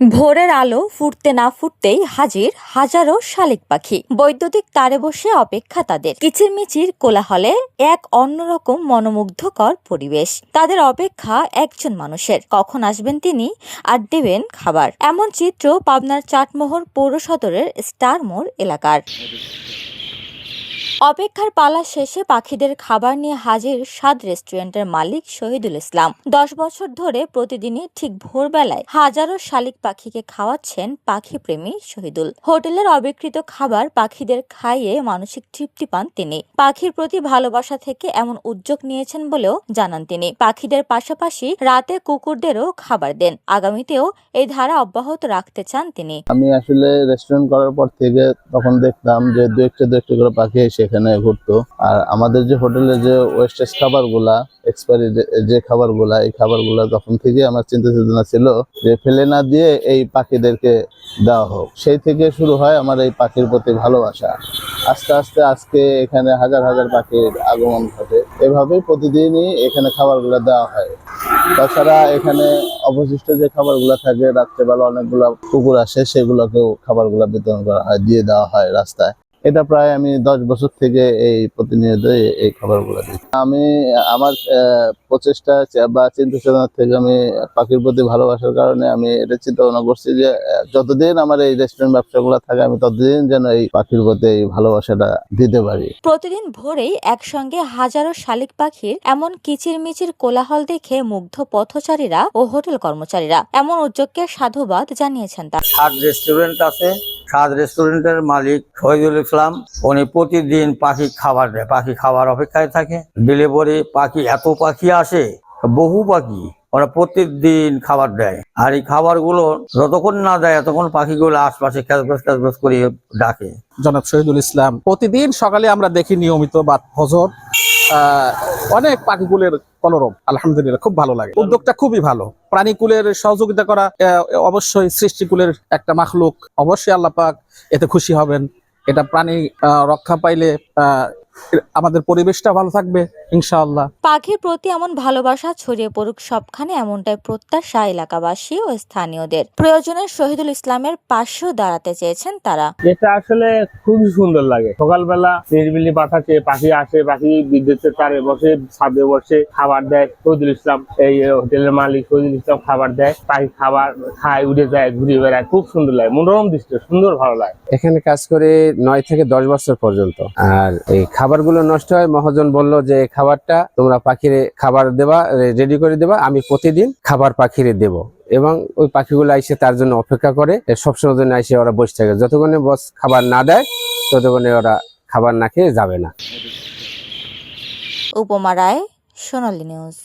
ভোরের আলো ফুটতে না ফুটতেই হাজির হাজারো শালিক পাখি। বৈদ্যুতিক তারে বসে অপেক্ষা তাদের। কিচিরমিচির কোলাহলে এক অন্যরকম মনোমুগ্ধকর পরিবেশ। তাদের অপেক্ষা একজন মানুষের। কখন আসবেন তিনি আর দেবেন খাবার। এমন চিত্র পাবনার চাটমোহর পৌর সদরের স্টার মোড় এলাকার। অপেক্ষার পালা শেষে পাখিদের খাবার নিয়ে হাজির স্বাদ রেস্টুরেন্টের মালিক শহীদুল ইসলাম। দশ বছর ধরে প্রতিদিনই ঠিক ভোরবেলায় হাজারো শালিক পাখিকে খাওয়াচ্ছেন পাখি প্রেমী শহীদুল। হোটেলের অবিকৃত খাবার পাখিদের খাইয়ে মানসিক তৃপ্তি পান তিনি। পাখির প্রতি ভালোবাসা থেকে এমন উদ্যোগ নিয়েছেন বলেও জানান তিনি। পাখিদের পাশাপাশি রাতে কুকুরদেরও খাবার দেন। আগামীতেও এই ধারা অব্যাহত রাখতে চান তিনি। আমি আসলে রেস্টুরেন্ট করার পর থেকে তখন দেখতাম যে দু একটা দু একটা করে পাখি এসে এখানে ঘুরতো। আর আমাদের যে হোটেলে যে ওয়েস্টেজ খাবারগুলা এক্সপায়ারি যে খাবারগুলা, এই খাবারগুলা তখন থেকে আমার চিন্তা চেতনা ছিল যে ফেলে না দিয়ে এই পাখিদেরকে দেওয়া হোক। সেই থেকে শুরু হয় আমার এই পাখির প্রতি ভালোবাসা। আস্তে আস্তে আজকে এখানে হাজার হাজার পাখির আগমন ঘটে। এভাবেই প্রতিদিনই এখানে খাবারগুলো দেওয়া হয়। তাছাড়া এখানে অবশিষ্ট যে খাবারগুলো থাকে, রাত্রেবেলা অনেকগুলো কুকুর আসে, সেগুলোকেও খাবারগুলো বিতরণ করা হয়, দিয়ে দেওয়া হয় রাস্তায়। এটা প্রায় আমি দশ বছর থেকে এই প্রতিনিয়ত এই- খাবারগুলো দিই। আমি আমার আহ, প্রচেষ্টা বা চিন্তা চেতনা থেকে আমি পাখির প্রতি ভালোবাসার কারণে আমি এটা চিন্তা ভাবনা করছি যে যতদিন আমার এই রেস্টুরেন্ট ব্যবসাগুলো থাকে আমি ততদিন যেন এই পাখির প্রতি এই ভালোবাসাটা দিতে পারি। প্রতিদিন ভোরেই একসঙ্গে হাজারো শালিক পাখির এমন কিচিরমিচির কোলাহল দেখে মুগ্ধ পথচারীরা ও হোটেল কর্মচারীরা এমন উদ্যোগকে সাধুবাদ জানিয়েছেন তারা। রেস্টুরেন্ট আছে স্বাদ রেস্টুরেন্টের মালিক শহীদুল ইসলাম, উনি প্রতিদিন পাখি খাবার দেয়, পাখি খাবার অপেক্ষায় থাকে। ডেলিভারি পাখি, এত পাখি আসে, বহু পাখি ওরা প্রত্যেকদিন খাবার দেয়। আর এই খাবারগুলো যতক্ষণ না দেয়, ততক্ষণ পাখিগুলো আশপাশে ক্যাচবাস ক্যাচবাস করে ডাকে। জনাব শহীদুল ইসলাম, প্রতিদিন সকালে আমরা দেখি নিয়মিত বা ফজর। অনেক পাখিকুলের কলরব আলহামদুলিল্লাহ, খুব ভালো লাগে। উদ্যোগটা খুবই ভালো। প্রাণীকুলের সহযোগিতা করা অবশ্যই সৃষ্টিকুলের একটা মাখলুক। অবশ্যই আল্লাহ পাক এতে খুশি হবেন। এটা প্রাণী রক্ষা পাইলে আমাদের পরিবেশটা ভালো থাকবে। ইনশাআল্লাহ। পাখির প্রতি এমন ভালোবাসা ছড়িয়ে পড়ুক সবখানে এমনটাই প্রত্যাশা এলাকাবাসী ও স্থানীয়দের। প্রয়োজনে শহীদুল ইসলামের পাশেও দাঁড়াতে চেয়েছেন তারা। এটা আসলে খুবই সুন্দর লাগে। সকালবেলা নিরিবিলি পাঠাচ্ছে পাখি আসে পাখি বিদ্যুতের তারে বসে ছাদে বসে খাবার দেয়। শহীদুল ইসলাম এই হোটেলের মালিক শহীদুল ইসলাম খাবার দেয়। পাখি খাবার খায় উড়ে যায় ঘুরে বেড়ায়। খুব সুন্দর লাগে। মনোরম দৃশ্য সুন্দর ভালো লাগে। এখানে কাজ করে নয় থেকে দশ বছর পর্যন্ত। আর এই খাবারগুলো নষ্ট হয় মহাজন বলল যে খাবারটা তোমরা পাখিরে খাবার দেবা রেডি করে দেবা। আমি প্রতিদিন খাবার পাখিরে দেব। এবং ওই পাখিগুলো এসে তার জন্য অপেক্ষা করে সবসময় জন্য এসে ওরা বসে থাকে। যতক্ষণে বস খাবার না দেয়, ততক্ষণে ওরা খাবার না খেয়ে যাবে না। উপমা রায়, সোনালী নিউজ।